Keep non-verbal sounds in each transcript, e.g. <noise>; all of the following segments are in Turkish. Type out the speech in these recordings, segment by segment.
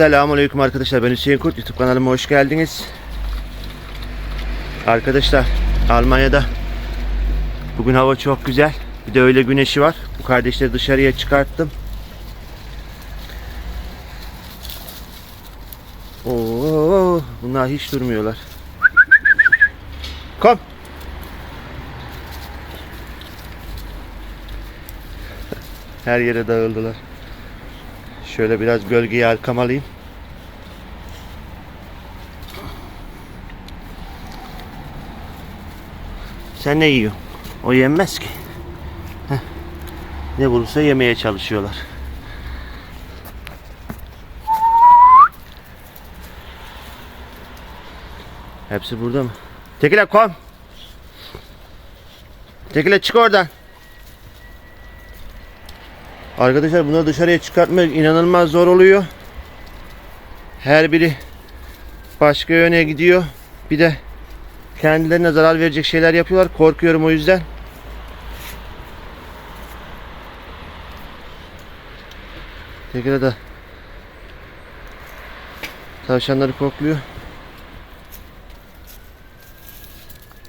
Selamünaleyküm arkadaşlar. Ben Hüseyin Kurt. YouTube kanalıma hoş geldiniz. Arkadaşlar Almanya'da bugün hava çok güzel. Bir de öyle güneşi var. Bu kardeşleri dışarıya çıkarttım. Oo, bunlar hiç durmuyorlar. Kom. Her yere dağıldılar. Şöyle biraz gölgeyi arkama alayım. Sen ne yiyorsun? O yenmez ki. Heh. Ne bulursa yemeye çalışıyorlar. Hepsi burada mı? Tekile kom. Tekile çık oradan. Arkadaşlar bunları dışarıya çıkartmak inanılmaz zor oluyor. Her biri başka yöne gidiyor. Bir de kendilerine zarar verecek şeyler yapıyorlar. Korkuyorum o yüzden. Tekrar da tavşanları kokluyor.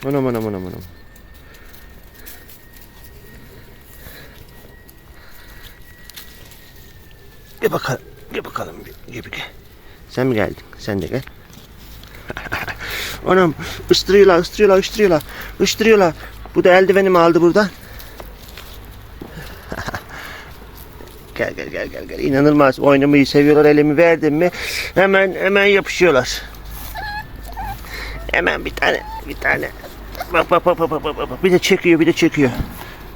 Anam anam anam anam. Gel bakalım. Gel bakalım. Gel, gel. Sen mi geldin? Sen de gel. <laughs> Anam ıstırıyorlar, ıstırıyorlar, ıstırıyorlar. Istırıyorlar. Bu da eldivenimi aldı buradan. <laughs> gel gel gel gel gel. İnanılmaz. Oynamayı seviyorlar. Elimi verdim mi hemen hemen yapışıyorlar. Hemen bir tane bir tane. Bak bak bak bak bak. bak. Bir de çekiyor, bir de çekiyor.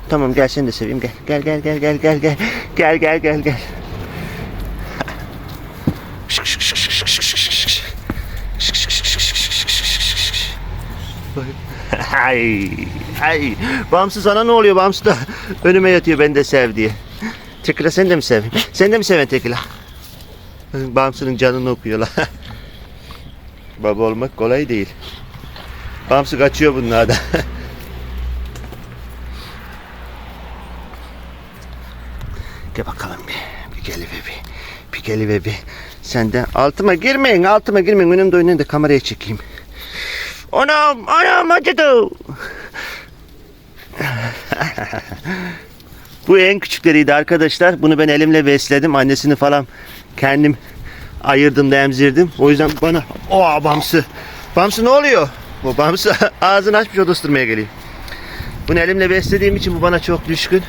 Tamam gel seni de seveyim gel. Gel gel gel gel gel gel. Gel gel gel gel. <laughs> Ay, ay. Bamsı sana ne oluyor? Bamsı da <laughs> önüme yatıyor ben de sev diye. Tekila sen de mi sev? Sen de mi seven Tekila? Bamsı'nın canını okuyorlar. <laughs> Baba olmak kolay değil. Bamsı kaçıyor bunlardan. Gel bakalım bir. Bir geliver bir. Bir bir. Sen de altıma girmeyin, altıma girmeyin. Önümde önünde kameraya çekeyim. Anam, anam acıdı. Bu en küçükleriydi arkadaşlar. Bunu ben elimle besledim. Annesini falan kendim ayırdım da emzirdim. O yüzden bana o bamsı. Bamsı ne oluyor? Bu bamsı <laughs> ağzını açmış odastırmaya geliyor. Bunu elimle beslediğim için bu bana çok düşkün.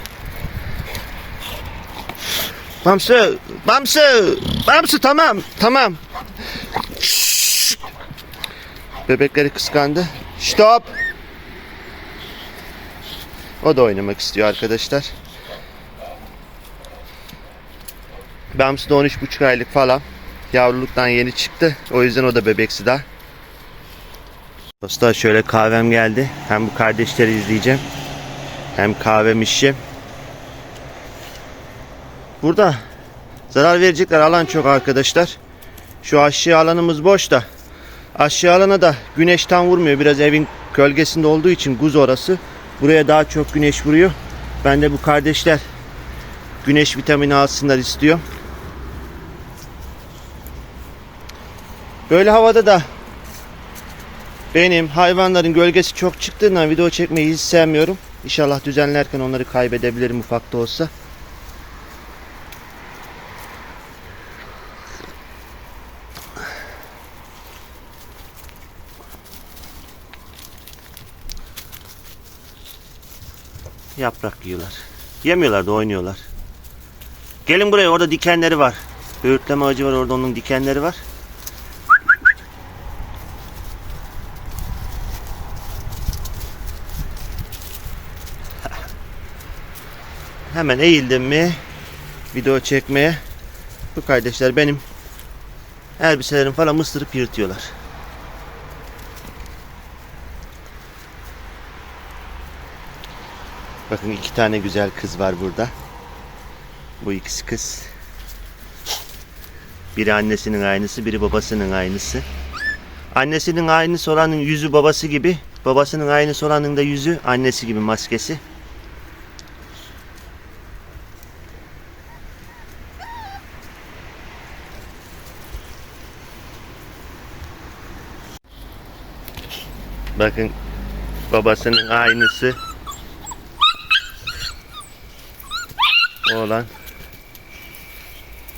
Bamsı, Bamsı, Bamsı tamam, tamam. Bebekleri kıskandı. Stop. O da oynamak istiyor arkadaşlar. Bamsı da 13,5 aylık falan. Yavruluktan yeni çıktı. O yüzden o da bebeksi daha. Dostlar şöyle kahvem geldi. Hem bu kardeşleri izleyeceğim. Hem kahvem içeceğim. Burada zarar verecekler alan çok arkadaşlar. Şu aşağı alanımız boş da. Aşağı alana da güneş tam vurmuyor. Biraz evin gölgesinde olduğu için guz orası. Buraya daha çok güneş vuruyor. Ben de bu kardeşler güneş vitamini alsınlar istiyorum. Böyle havada da benim hayvanların gölgesi çok çıktığından video çekmeyi hiç sevmiyorum. İnşallah düzenlerken onları kaybedebilirim ufak da olsa. Yaprak yiyorlar. Yemiyorlar da oynuyorlar. Gelin buraya orada dikenleri var. Böğürtleme ağacı var orada onun dikenleri var. <laughs> Hemen eğildim mi video çekmeye. Bu kardeşler benim elbiselerim falan ısırıp yırtıyorlar. Bakın iki tane güzel kız var burada. Bu ikisi kız. Biri annesinin aynısı, biri babasının aynısı. Annesinin aynısı olanın yüzü babası gibi, babasının aynısı olanın da yüzü annesi gibi maskesi. Bakın babasının aynısı, Oğlan.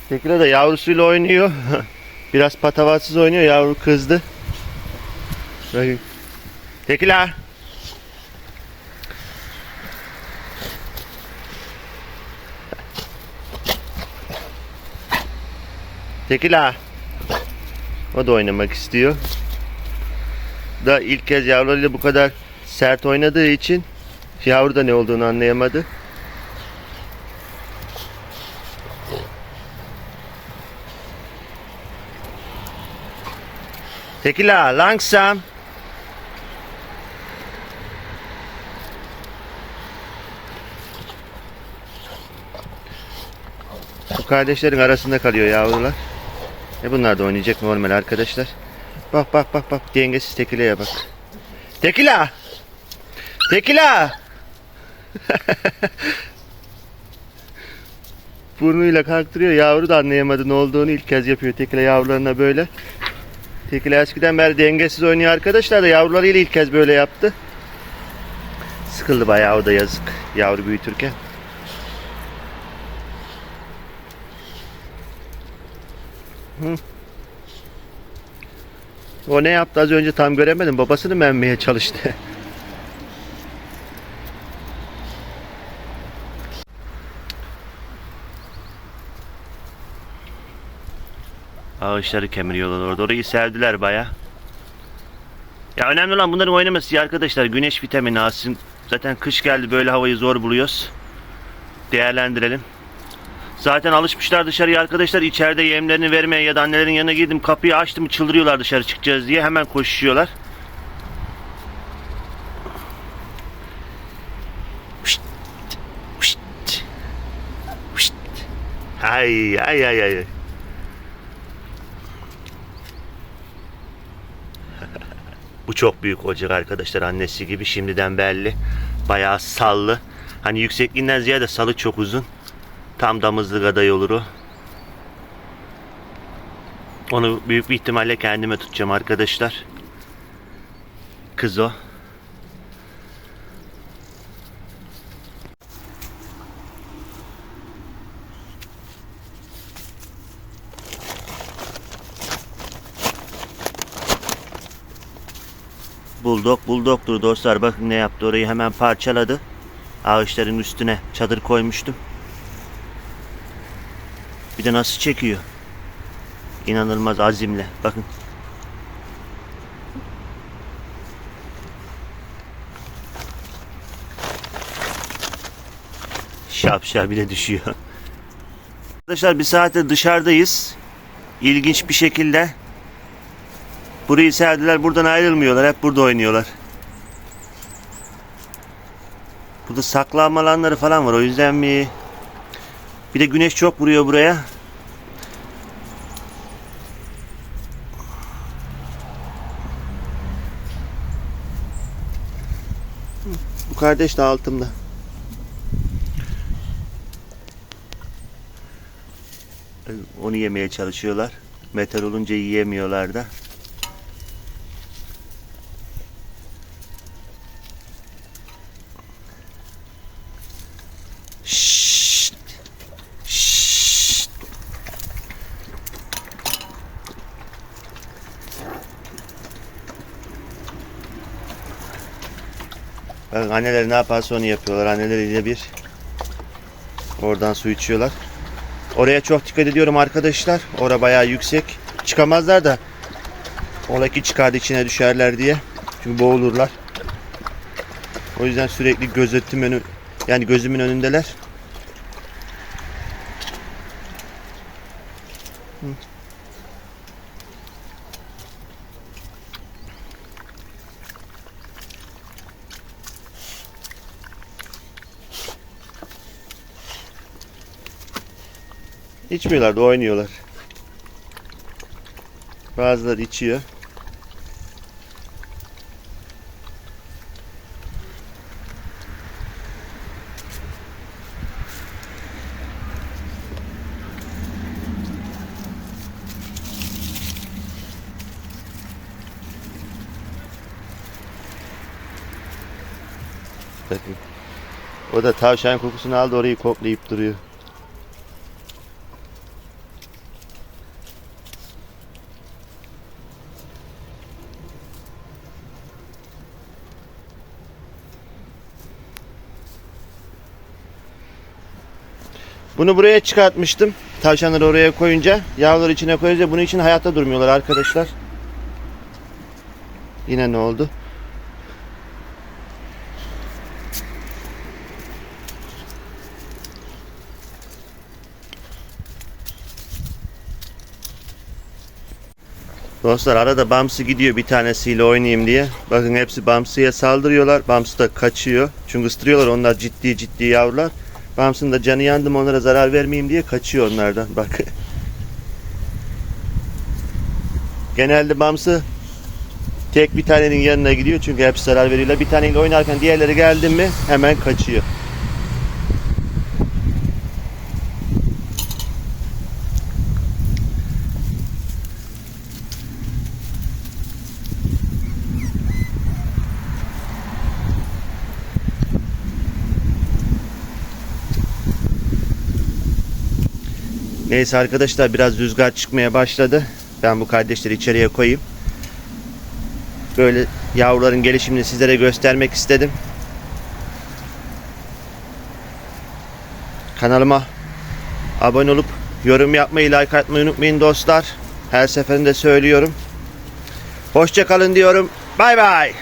Tekila da yavrusuyla oynuyor. <laughs> Biraz patavatsız oynuyor. Yavru kızdı. Bakın. Tekila. Tekila. O da oynamak istiyor. Da ilk kez yavrularıyla bu kadar sert oynadığı için yavru da ne olduğunu anlayamadı. Tekila langsam. Bu kardeşlerin arasında kalıyor yavrular. E bunlar da oynayacak normal arkadaşlar. Bak bak bak bak dengesiz tekileye bak. Tekila! Tekila! <laughs> Burnuyla kalktırıyor. Yavru da anlayamadı ne olduğunu ilk kez yapıyor tekila yavrularına böyle. Tekila eskiden beri dengesiz oynuyor arkadaşlar da yavrularıyla ilk kez böyle yaptı. Sıkıldı bayağı o da yazık yavru büyütürken. O ne yaptı az önce tam göremedim. Babasını mı emmeye çalıştı. <laughs> Ağaçları kemiriyorlar orada. Orayı sevdiler baya. Ya önemli olan bunların oynaması ya arkadaşlar. Güneş vitamini alsın. Zaten kış geldi böyle havayı zor buluyoruz. Değerlendirelim. Zaten alışmışlar dışarıya arkadaşlar. içeride yemlerini vermeye ya da annelerin yanına girdim kapıyı açtım çıldırıyorlar dışarı çıkacağız diye hemen koşuyorlar. Ay ay ay ay. Bu çok büyük olacak arkadaşlar annesi gibi şimdiden belli. Bayağı sallı. Hani yüksekliğinden ziyade salı çok uzun. Tam damızlık aday olur o. Onu büyük bir ihtimalle kendime tutacağım arkadaşlar. Kız o. Buldog buldogdur dostlar. Bakın ne yaptı orayı hemen parçaladı. Ağaçların üstüne çadır koymuştum. Bir de nasıl çekiyor. İnanılmaz azimle. Bakın. Şapşal bile düşüyor. Arkadaşlar bir saattir dışarıdayız. İlginç bir şekilde. Burayı serdiler. Buradan ayrılmıyorlar. Hep burada oynuyorlar. Burada saklanma alanları falan var. O yüzden mi? Bir de güneş çok vuruyor buraya. Bu kardeş de altımda. Onu yemeye çalışıyorlar. Metal olunca yiyemiyorlar da. Bakın anneler ne yaparsa onu yapıyorlar. Anneleriyle bir oradan su içiyorlar. Oraya çok dikkat ediyorum arkadaşlar. Ora bayağı yüksek. Çıkamazlar da oradaki çıkardı içine düşerler diye. Çünkü boğulurlar. O yüzden sürekli gözetim önü yani gözümün önündeler. İçmiyorlar da oynuyorlar. Bazıları içiyor. Bakın. O da tavşan kokusunu aldı orayı koklayıp duruyor. Bunu buraya çıkartmıştım. Tavşanları oraya koyunca, yavruları içine koyunca bunun için hayatta durmuyorlar arkadaşlar. Yine ne oldu? Dostlar arada Bamsı gidiyor bir tanesiyle oynayayım diye. Bakın hepsi Bamsı'ya saldırıyorlar. Bamsı da kaçıyor. Çünkü ısırıyorlar onlar ciddi ciddi yavrular. Bamsı'nın da canı yandım onlara zarar vermeyeyim diye kaçıyor onlardan. Bak. Genelde Bamsı tek bir tanenin yanına gidiyor çünkü hepsi zarar veriyorlar. Bir taneyle oynarken diğerleri geldi mi hemen kaçıyor. Neyse arkadaşlar biraz rüzgar çıkmaya başladı. Ben bu kardeşleri içeriye koyayım. Böyle yavruların gelişimini sizlere göstermek istedim. Kanalıma abone olup yorum yapmayı, like atmayı unutmayın dostlar. Her seferinde söylüyorum. Hoşça kalın diyorum. Bay bay.